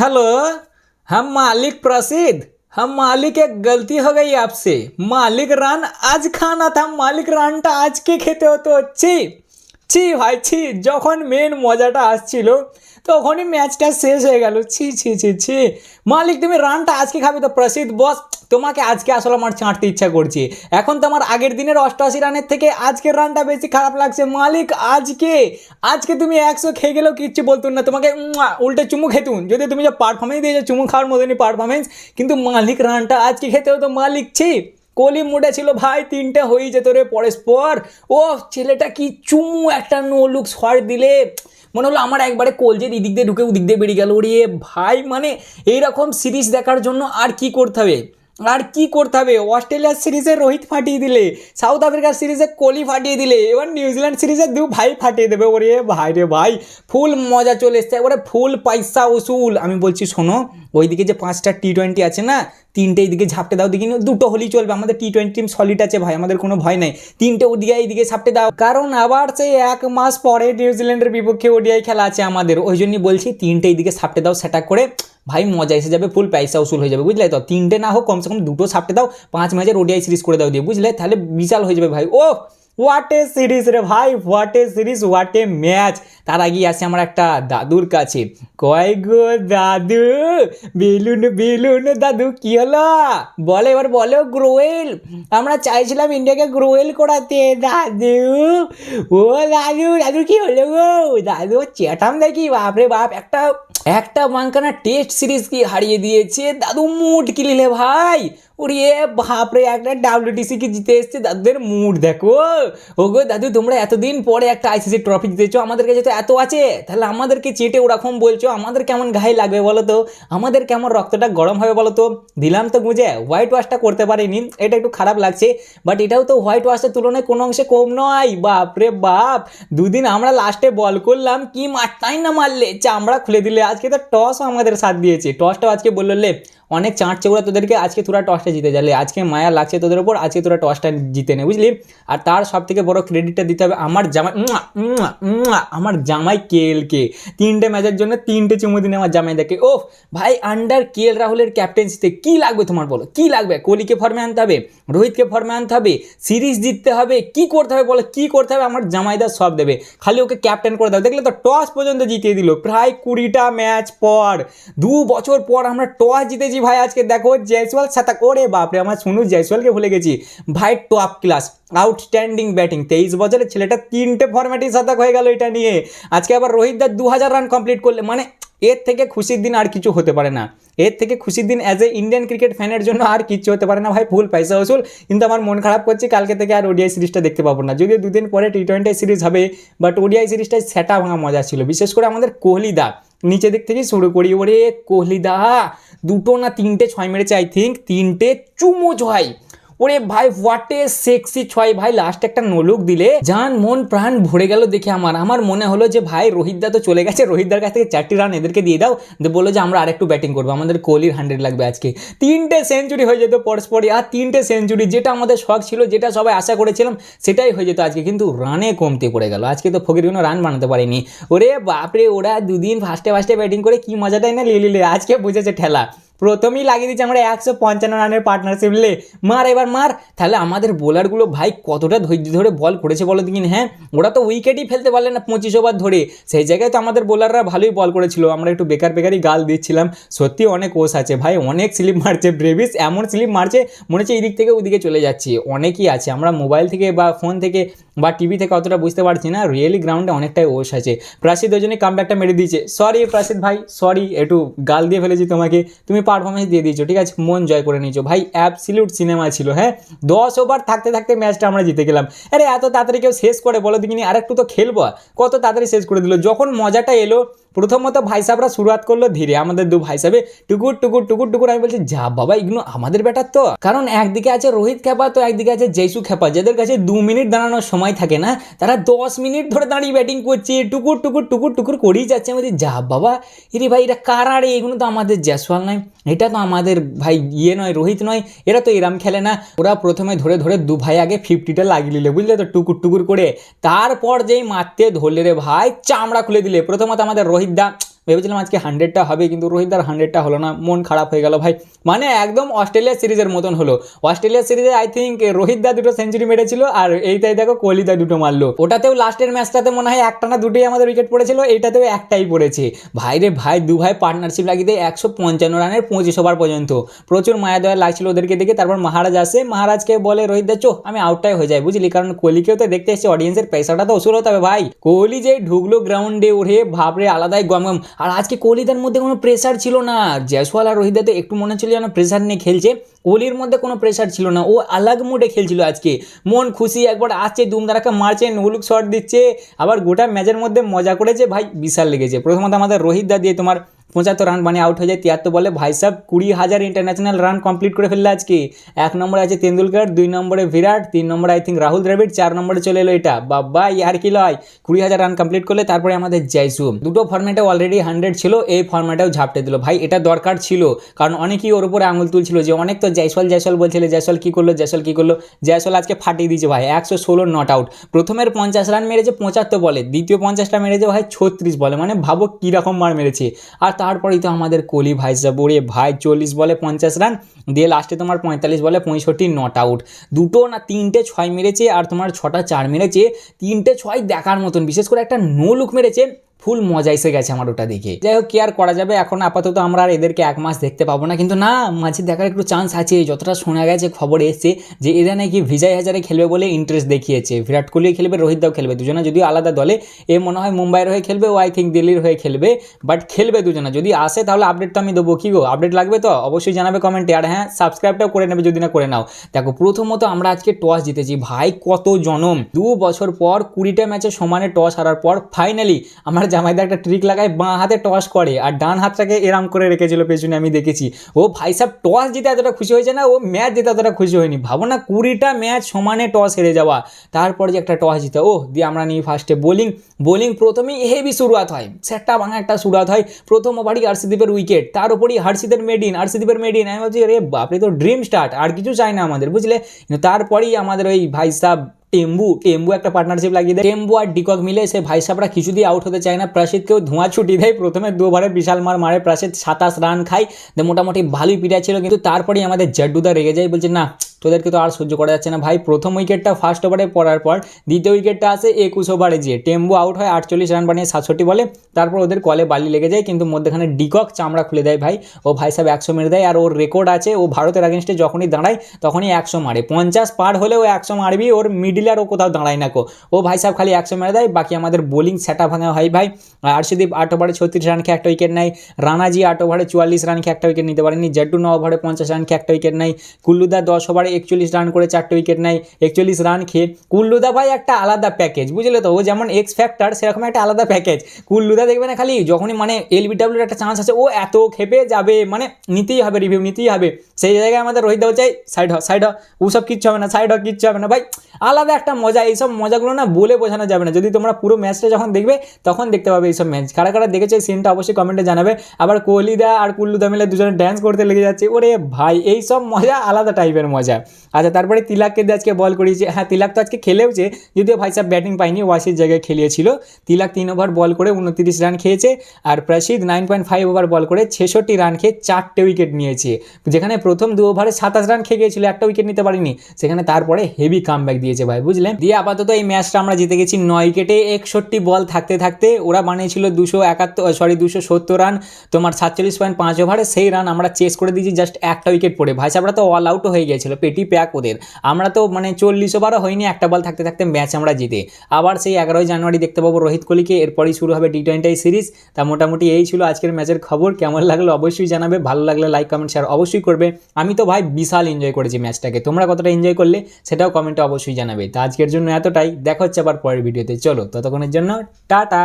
Hello, हम मालिक प्रसिद्ध। हम मालिक एक गलती हो गई आपसे। मालिक रान आज खाना था। मालिक रान आज के खेते हो। तो अच्छी ছি ভাই, ছি। যখন মেন মজাটা আসছিল, তখনই ম্যাচটা শেষ হয়ে গেল। ছি ছি ছি ছি। মালিক, তুমি রানটা আজকে খাবে তো প্রসিদ্ধ। বস, তোমাকে আজকে আসলে আমার চাঁটতে ইচ্ছা করছে। এখন তো আমার আগের দিনের অষ্টআশি রানের থেকে আজকের রানটা বেশি খারাপ লাগছে। মালিক, আজকে আজকে তুমি একশো খেয়ে গেলেও কিচ্ছু বলতুন না। তোমাকে উল্টে চুমু খেতুন। যদি তুমি যে পারফরমেন্স দিয়েছ, চুমু খাওয়ার মতনই পারফরমেন্স কিন্তু মালিক রানটা আজকে খেতে হতো মালিক, ছি। কোহলি মুডে ছিল, ভাই, তিনটে হয়ে যেত রে পরস্পর ও ছেলেটা কি চুমু একটা নো লুক শট দিলে। মনে হলো আমার একবারে কলজের এদিক দিয়ে ঢুকে ওদিক দিয়ে বেরিয়ে গেল। ওরে ভাই মানে এইরকম সিরিজ দেখার জন্য আর কি করতে হবে? আর কি করতে হবে? অস্ট্রেলিয়ার সিরিজে রোহিত ফাটিয়ে দিলে, সাউথ আফ্রিকার সিরিজে কোহলি ফাটিয়ে দিলে, এবার নিউজিল্যান্ড সিরিজে দু ভাই ফাটিয়ে দেবে। ওরে ভাই রে ভাই, ফুল মজা চলে এসছে। একবারে ফুল পয়সা উসুল। আমি বলছি, শোনো, ওইদিকে যে পাঁচটা টি টোয়েন্টি আছে না, তিনটে এইদিকে ঝাপটে দাও দিকে দুটো হলেই চলবে। আমাদের টি টোয়েন্টি টিম সলিড আছে ভাই, আমাদের কোনো ভয় নাই। তিনটে ওদিকে এইদিকে ঝাপটে দাও। কারণ আবার সেই এক মাস পরে নিউজিল্যান্ডের বিপক্ষে ওডিআই খেলা আছে আমাদের। ওই জন্যই বলছি, তিনটে এইদিকে ঝাপটে দাও, সেটা করে ভাই, মজা এসে যাবে ফুল পয়সা উসুল হয়ে যাবে, বুঝলে তো? তিনটে না হোক, কমসে কম দুটো সাপটে দাও, পাঁচ ম্যাচের ওডিআই সিরিজ করে দাও দিয়ে, বুঝলে? তাহলে বিশাল হয়ে যাবে ভাই। ও হোয়াট এ সিরিজ রে ভাই what a series what a match তার আগেই আসে আমার একটা দাদুর কাছে। কয় গো দাদু? বেলুন বেলুন দাদু, কি হলো? বলে এবার, বলো গ্রোয়েল আমরা চাইছিলাম ইন্ডিয়াকে গ্রোয়েল করাতে, দাদু। ও দাদু দাদু, কি হলো গো? দাদু চেটাম দেখি, বাপরে বাপ, একটা একটা বাঙ্কানা টেস্ট সিরিজকে হারিয়ে দিয়েছে? দাদু মুড কিলিলে ভাই? ওরে বাপরে, একটা ডাব্লিউটিসি কি জিতে এসছে দাদুদের মুড, দেখো। ওগো দাদু, তোমরা এতদিন পরে একটা আইসিসি ট্রফি জিতেছো, আমাদের কাছে তো এত আছে। তাহলে আমাদেরকে চেটে ওরকম বলছো, আমাদের কেমন গায়ে লাগবে বলো তো? আমাদের কেমন রক্তটা গরম হবে বলো তো? দিলাম তো বুঝে হোয়াইট ওয়াশটা করতে পারিনি, এটা একটু খারাপ লাগছে বাট এটাও তো হোয়াইট ওয়াশের তুলনায় কোনো অংশে কম নয়। বাপরে বাপ, দুদিন আমরা লাস্টে বল করলাম, কি মারতাই না মারলে? চামড়া খুলে দিলে, আজকে তো টসও আমাদের সাথ দিয়েছে। টসটাও আজকে বলল, লে অনেক চাঁট চেউরা তোদেরকে আজকে তোরা টসটা জিতে যালে। আজকে মায়া লাগছে তোদের ওপর আজকে তোরা টসটা জিতে নে, বুঝলি? আর তার সব থেকে বড় ক্রেডিটটা দিতে হবে আমার জামাই আমার জামাই কেএলকে তিনটে ম্যাচের জন্য তিনটে চুমু দিনে আমার জামাই দেখে ও ভাই আন্ডার কে এল রাহুলের ক্যাপ্টেন্সিতে কী লাগবে তোমার বলো? কী লাগবে? কোহলিকে ফর্মে আনতে হবে? রোহিতকে ফর্মে আনতে হবে? সিরিজ জিততে হবে? কি করতে হবে বলো? কি করতে হবে? আমার জামাইদা সব দেবে। খালি ওকে ক্যাপ্টেন করে দাও। দেখলে তো টস পর্যন্ত জিতিয়ে দিল। প্রায় কুড়িটা ম্যাচ পর, দু বছর পর আমরা টস জিতেছি ভাই, আজকে দেখো জয়সওয়াল সাতা ওরে বাপরে, আমার শুনু জয়সওয়ালকে ভুলে গেছি। ভাই টপ ক্লাস আউটস্ট্যান্ডিং ব্যাটিং তেইশ বছরের ছেলেটা তিনটে ফরম্যাটই শতক হয়ে গেল এটা নিয়ে। আজকে আবার রোহিত দা দু হাজার রান কমপ্লিট করলে মানে এর থেকে খুশির দিন আর কিছু হতে পারে না। এর থেকে খুশির দিন অ্যাজ এ ইন্ডিয়ান ক্রিকেট ফ্যানের জন্য আর কিচ্ছু হতে পারে না। ভাই, ফুল পয়সা ওসুল কিন্তু আমার মন খারাপ করছে, কালকে থেকে আর ওডিআই সিরিজটা দেখতে পাবো না। যদিও দুদিন পরে টি টোয়েন্টি সিরিজ হবে বাট ওডিআই সিরিজটাই সেটা ভাঙা মজা ছিল। বিশেষ করে আমাদের কোহলি দা নিচে দিক থেকে শুরু করি। ওরে কোহলি দা, দুটো না তিনটে ছয় মেরেছে আই থিঙ্ক তিনটে চুমো ছয় ওরে ভাই হোয়াটে সেক্সি ছয় ভাই লাস্ট একটা নলুক দিলে জান, মন, প্রাণ ভরে গেল দেখে আমার। আমার মনে হলো যে, ভাই রোহিতদা তো চলে গেছে। রোহিতদার কাছ থেকে চারটি রান এদেরকে দিয়ে দাও। বলল যে, আমরা আরেকটু ব্যাটিং করব। আমাদের কোহলির হান্ড্রেড লাগবে আজকে। তিনটে সেঞ্চুরি হয়ে যেত পরস্পরই। আর তিনটে সেঞ্চুরি যেটা আমাদের শখ ছিল, যেটা সবাই আশা করেছিলাম, সেটাই হয়ে যেত আজকে। কিন্তু রানে কমতে পড়ে গেল। আজকে তো ফকির কোনো রান বানাতে পারেনি। ওরে বাপরে, ওরা দুদিন ফার্স্টে ফার্স্টে ব্যাটিং করে কি মজাটাই না লিয়ে আজকে বুঝেছে ঠেলা। প্রথমেই লাগিয়ে দিচ্ছে আমরা একশো পঞ্চান্ন রানের পার্টনারশিপ লে মার, এবার মার। তাহলে আমাদের বোলারগুলো ভাই কতটা ধৈর্য ধরে বল করেছে বলো দেখিনি হ্যাঁ? ওরা তো উইকেটই ফেলতে পারলে না পঁচিশ ওভার ধরে। সেই জায়গায় তো আমাদের বোলাররা ভালোই বল করেছিল। আমরা একটু বেকার বেকারই গাল দিচ্ছিলাম। সত্যি অনেক ওস আছে ভাই। অনেক স্লিপ মারছে ব্রেভিস এমন স্লিপ মারছে, মনে হচ্ছে এই দিক থেকে ওইদিকে চলে যাচ্ছে। অনেকই আছে। আমরা মোবাইল থেকে বা ফোন থেকে বা টিভি থেকে অতটা বুঝতে পারছি না। রিয়েলি গ্রাউন্ডে অনেকটাই ওস আছে। প্রাসিদ ওই জন্য কামব্যাকটা মেরে দিয়েছে। সরি প্রাসিদ ভাই সরি একটু গাল দিয়ে ফেলেছি তোমাকে। তুমি পারফরমেন্স দিয়ে দিয়েছ, ঠিক আছে? মন জয় করে নিয়েছো। ভাই অ্যাবসিলিউট সিনেমা ছিল হ্যাঁ? দশ ওভার থাকতে থাকতে ম্যাচটা আমরা জিতে গেলাম। আরে, এত তাড়াতাড়ি কেউ শেষ করে? বলো দেখিনি আর একটু তো খেলব। কত তাড়াতাড়ি শেষ করে দিল। যখন মজাটা এলো, প্রথমত ভাই সাহেবরা শুরুয়াত করল ধীরে। আমাদের দু ভাই সাহেবে টুকুর টুকুর টুকুর টুকুর, আমি বলছি, যা বাবা এগুলো আমাদের ব্যাটার তো? কারণ একদিকে আছে রোহিত খেপা, তো একদিকে আছে জৈসু খেপা, যাদের কাছে দু মিনিট দাঁড়ানোর সময় থাকে না, তারা দশ মিনিট ধরে দাঁড়িয়ে ব্যাটিং করছে। টুকুর টুকুর টুকুর টুকুর করেই যাচ্ছে। আমাদের যা বাবা এরে ভাই এটা কারা রে? এগুলো তো আমাদের জ্যাসওয়াল নয় এটা তো আমাদের ভাই ইয়ে নয়, রোহিত নয়, এরা তো এরাম খেলে না। ওরা প্রথমে ধরে ধরে দু ভাই আগে ফিফটিটা লাগিয়ে নিলে, বুঝলে তো, টুকুর টুকুর করে। তারপর যেই মারতে ধরলে রে ভাই, চামড়া খুলে দিলে। প্রথমত আমাদের রোহিত দা ভেবেছিলাম আজকে হান্ড্রেডটা হবে, কিন্তু রোহিতদার হান্ড্রেডটা হলো না। মন খারাপ হয়ে গেল ভাই। মানে একদম অস্ট্রেলিয়া সিরিজের মতন হলো। অস্ট্রেলিয়া সিরিজে আই থিঙ্ক রোহিত দা দুটো সেঞ্চুরি মেরেছিল আর এইটাই দেখো কোহলি দা দুটো মারলো। ওটাতেও লাস্টের ম্যাচটাতে মনে হয় একটা না দুটোই আমাদের উইকেট পড়েছিল, এইটাতেও একটাই পড়েছে। ভাই রে ভাই দু ভাই পার্টনারশিপ লাগিয়ে দেয় একশো পঞ্চান্ন রানের পঁচিশ ওভার পর্যন্ত। প্রচুর মায়া দেওয়া লাগছিল ওদেরকে দেখে, তারপর মহারাজ আসে। মহারাজকে বলে, রোহিত দা, চো, আমি আউটটাই হয়ে যাই, বুঝলি? কারণ কোহলিকেও তো দেখতে এসছে অডিয়েন্সের পয়সাটা তো ওসুল হতে হবে ভাই। কোহলি যে ঢুকলো গ্রাউন্ডে ওঠে ভাবরে আলাদাই গম গম আর আজকে কোহলিদের মধ্যে কোনো প্রেশার ছিল না। জয়সওয়াল আর রোহিত তো একটু মনে হচ্ছিল যেন প্রেশার নিয়ে খেলছে। কোহলির মধ্যে কোনো প্রেশার ছিল না। ও আলাগ মুডে খেলছিল আজকে। মন খুশি, একবার আসছে দুমদারাকে মারছে নুলুক শট দিচ্ছে। আবার গোটা ম্যাচের মধ্যে মজা করেছে। ভাই, বিশাল লেগেছে। প্রথমত আমাদের রোহিতদা দিয়ে তোমার পঁচাত্তর রান বানিয়ে আউট হয়ে যায়। তিয়াত্তর বলে, ভাই সাহেব কুড়ি হাজার ইন্টারন্যাশনাল রান কমপ্লিট করে ফেললে আজকে। এক নম্বরে আছে তেন্ডুলকর দুই নম্বরে বিরাট, তিন নম্বরে আই থিঙ্ক রাহুল দ্রাবিড়, চার নম্বরে চলে এলো এটা। বাবা, ইয়ার কি লয়? কুড়ি হাজার রান কমপ্লিট করলে তারপরে আমাদের জয়সু দুটো ফর্মেটে অলরেডি হান্ড্রেড ছিল, এই ফর্মেটেও ঝাপটে দিল। ভাই, এটা দরকার ছিল, কারণ অনেকেই ওর উপরে আঙুল তুলছিল যে অনেক তো জয়সওয়াল জয়সওয়াল বলছিল, জয়সওয়াল কী করল, জয়সওয়াল কী করল? জয়সওয়াল আজকে ফাটিয়ে দিয়েছে ভাই, একশো ষোলো নট আউট প্রথমের পঞ্চাশ রান মেরেছে পঁচাত্তর বলে, দ্বিতীয় পঞ্চাশটা মেরেছে ভাই ছত্রিশ বলে মানে ভাবো কীরকম মার মেরেছে। আর তারপরেই তো আমাদের কোহলি ভাই বড়ে ভাই চল্লিশ বলে পঞ্চাশ রান, দিয়ে লাস্টে তোমার পঁয়তাল্লিশ বলে পঁয়ষট্টি নট আউট দুটো না তিনটে ছয় মেরেছে আর তোমার ছটা চার মেরেছে। তিনটে ছয় দেখার মতন, বিশেষ করে একটা নো লুক মেরেছে। ফুল মজা এসে গেছে আমার ওটা দেখে। যাই হোক, কি আর করা যাবে? এখন আপাতত আমরা আর এদেরকে এক মাস দেখতে পাবো না। কিন্তু না, মাঝে দেখার একটু চান্স আছে। যতটা শোনা গেছে, খবর এসছে যে এরা নাকি ভিজয় হাজারে খেলবে বলে ইন্টারেস্ট দেখিয়েছে। বিরাট কোহলি খেলবে, রোহিত দাও খেলবে, দুজনে যদিও আলাদা দলে। এ মনে হয় মুম্বাইয়ের হয়ে খেলবে, ও আই থিঙ্ক দিল্লির হয়ে খেলবে বাট খেলবে দুজনে। যদি আসে, তাহলে আপডেট তো আমি দেবো। কি গো আপডেট লাগবে তো? অবশ্যই জানাবে কমেন্টে আর হ্যাঁ সাবস্ক্রাইবটাও করে নেবে যদি না করে নাও। দেখো, প্রথমত আমরা আজকে টস জিতেছি। ভাই, কত জনম। দু বছর পর কুড়িটা ম্যাচে সমানে টস হারার পর ফাইনালি আমার জামাইদা একটা ট্রিক লাগায়, বাঁ হাতে টস করে আর ডান হাতটাকে এরাম করে রেখেছিল, পেছনে আমি দেখেছি। ও ভাই সাহেব টস জিতে এতটা খুশি হয়েছে না? ও ম্যাচ জিতে এতটা খুশি হয়নি। ভাবো না, কুড়িটা ম্যাচ সমানে টস হেরে যাওয়া। তারপরে যে একটা টস জিতে ও দিয়ে আমরা নিই ফার্স্টে বোলিং বোলিং প্রথমেই হেভি শুরুয়াত হয়। সেটটা ভাঙা একটা শুরুয়াত হয়। প্রথম ওভারই আরসিদীপের উইকেট তার উপরই হার্ষিদের মেডিন আরসিদীপের মেডিন আমি বলছি রে বাপরে, তো ড্রিম স্টার্ট আর কিছু চাই না আমাদের। বুঝলে? তারপরেই আমাদের ওই ভাই সাহেব টেম্বু টেম্বু একটা পার্টনারশিপ লাগিয়ে দেয়। টেম্বু আর ডিকক মিলে সে ভাই কিছু দিয়ে আউট হতে চায় না। প্রাসিদকেও ধোঁয়া ছুটি দেয়। প্রথমে দুবারে বিশাল মার মারে প্রাসিদ সাতাশ রান খায়। মোটামুটি ভালোই পিড়া ছিল, কিন্তু তারপরেই আমাদের জাড্ডুদা রেগে যায়, বলছে, না, তোদেরকে তো আর সহ্য করা যাচ্ছে না ভাই। প্রথম উইকেটটা ফার্স্ট ওভারে পড়ার পর দ্বিতীয় উইকেটটা আসে একুশ ওভারে যে টেম্বু আউট হয়, আটচল্লিশ রান বানিয়ে সাতষট্টি বলে। তারপর ওদের কলে বালি লেগে যায়, কিন্তু মধ্যেখানে ডিকক চামড়া খুলে দেয় ভাই। ও ভাই সাহেব একশো মেরে দেয়, আর ওর রেকর্ড আছে, ও ভারতের আগেনস্টে যখনই দাঁড়ায়, তখনই একশো মারে। পঞ্চাশ পার হলে ও একশো মারবি, ওর মিডিল আর ও কোথাও দাঁড়ায় না কো। ও ভাই সাহেব খালি একশো মেরে দেয়, বাকি আমাদের বোলিং সেটা ভাঙা হয় ভাই। আরশদীপ আট ওভারে ছত্রিশ রান খেয়ে একটা উইকেট নেয়। রানাজি আট ওভারে চুয়াল্লিশ রান খেয়ে একটা উইকেট নিতে পারেনি। জেড্ডু ন ওভারে পঞ্চাশ রান খেয়ে একটা উইকেট নেয়। কুল্লুদা দশ ওভারে একচল্লিশ রান করে চারটে উইকেট নেয়। একচল্লিশ রান খেয়ে কুল্লুদা ভাই একটা আলাদা প্যাকেজ বুঝলে তো? ও যেমন এক্স ফ্যাক্টর সেরকম একটা আলাদা প্যাকেজ কুল্লুদা দেখবে না খালি? যখনই মানে এলবিডাব্লিউর একটা চান্স আছে ও এত খেপে যাবে মানে নিতেই হবে রিভিউ নিতেই হবে। সেই জায়গায় আমাদের রোহিত দাও চাই সাইড হ সাইড হ। ওসব কিচ্ছু হবে না সাইড হ, কিচ্ছু হবে না। ভাই, আলাদা একটা মজা, এইসব মজাগুলো না বলে বোঝানো যাবে না। যদি তোমরা পুরো ম্যাচটা যখন দেখবে, তখন দেখতে পাবে এইসব ম্যাচ। কারা কারা দেখেছে সিনটা অবশ্যই কমেন্টে জানাবে। আবার কোহলিদা আর কুল্লুদা মিলে দুজনে ড্যান্স করতে লেগে যাচ্ছে। ওরে ভাই এই সব মজা আলাদা টাইপের মজা। আচ্ছা তারপরে তিলাককে আজকে বল করিয়েছে। হ্যাঁ তিলাক তো আজকে খেলেওছে, যদিও ভাই সাহেব ব্যাটিং পাইনি ওয়াসির জায়গায় খেলিয়েছিল। তিলাক তিন ওভার বল করে উনত্রিশ রান খেয়েছে আর Prasidh nine point five over bowl করে ছেষট্টি রান খেয়ে চারটে উইকেট নিয়েছে। যেখানে প্রথম দু ওভারে সাতাশ রান খেয়ে গিয়েছিল, একটা উইকেট নিতে পারিনি। সেখানে তারপরে হেভি কামব্যাক দিয়েছে ভাই। বুঝলেন? দিয়ে আপাতত এই ম্যাচটা আমরা জিতে গেছি নয় উইকেটে একষট্টি বল থাকতে থাকতে। ওরা বানিয়েছিল দুশো একাত্তর সরি দুশো সত্তর রান, তোমার সাতচল্লিশ পয়েন্ট পাঁচ ওভারে সেই রান আমরা চেস করে দিয়েছি জাস্ট একটা উইকেট পড়ে। ভাই সাহেবরা তো অল আউটও হয়ে গিয়েছিল, পেটি প্যাক ওদের। আমরা তো মানে চল্লিশ ওভারও হয়নি, একটা বল থাকতে থাকতে ম্যাচ আমরা জিতে। আবার সেই এগারোই জানুয়ারি দেখতে পাবো রোহিত কোহলিকে, এরপরই শুরু হবে টি টোয়েন্টি সিরিজ তা মোটামুটি এই ছিল আজকের ম্যাচের খবর, কেমন লাগল অবশ্যই জানাবে, ভালো লাগলে লাইক কমেন্ট শেয়ার অবশ্যই করবে। আমি তো ভাই বিশাল এনজয় করেছি ম্যাচটাকে, তোমরা কতটা এনজয় করলে সেটাও কমেন্টে অবশ্যই জানাবে। তা আজকের জন্য এতটাই। দেখা হচ্ছে আবার পরের ভিডিওতে। চলো ততক্ষণের জন্য টাটা!